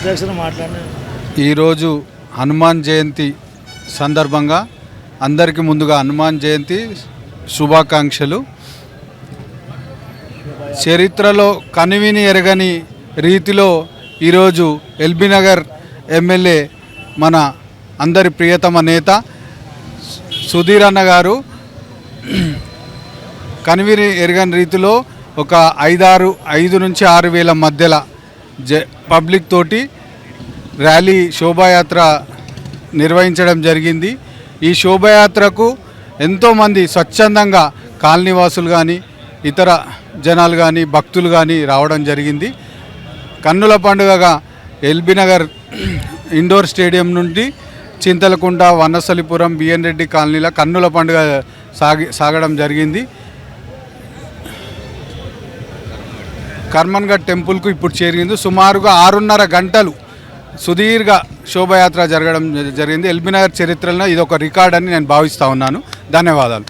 అధ్యక్షుడు ఈరోజు హనుమాన్ జయంతి సందర్భంగా అందరికీ ముందుగా హనుమాన్ జయంతి శుభాకాంక్షలు. చరిత్రలో కనివిని ఎరగని రీతిలో ఈరోజు ఎల్బీ నగర్ ఎమ్మెల్యే మన అందరి ప్రియతమ నేత సుధీర్ అన్న గారు కనివిని ఎరగని రీతిలో ఒక ఐదారు ఐదు నుంచి ఆరు వేల మధ్యలో జ పబ్లిక్ తోటి ర్యాలీ శోభాయాత్ర నిర్వహించడం జరిగింది. ఈ శోభాయాత్రకు ఎంతోమంది స్వచ్ఛందంగా కాలనీవాసులు కానీ ఇతర జనాలు కానీ భక్తులు కానీ రావడం జరిగింది. కన్నుల పండుగగా ఎల్బీనగర్ ఇండోర్ స్టేడియం నుండి చింతలకుంట వనసలిపురం బిఎన్ రెడ్డి కాలనీలో కన్నుల పండుగ సాగి సాగడం జరిగింది. కర్మన్ఘడ్ టెంపుల్కు ఇప్పుడు చేరింది. సుమారుగా ఆరున్నర గంటలు సుదీర్ఘ శోభయాత్ర జరగడం జరిగింది. ఎల్బీనగర్ చరిత్రలో ఇది ఒక రికార్డ్ అని నేను భావిస్తూ ఉన్నాను. ధన్యవాదాలు.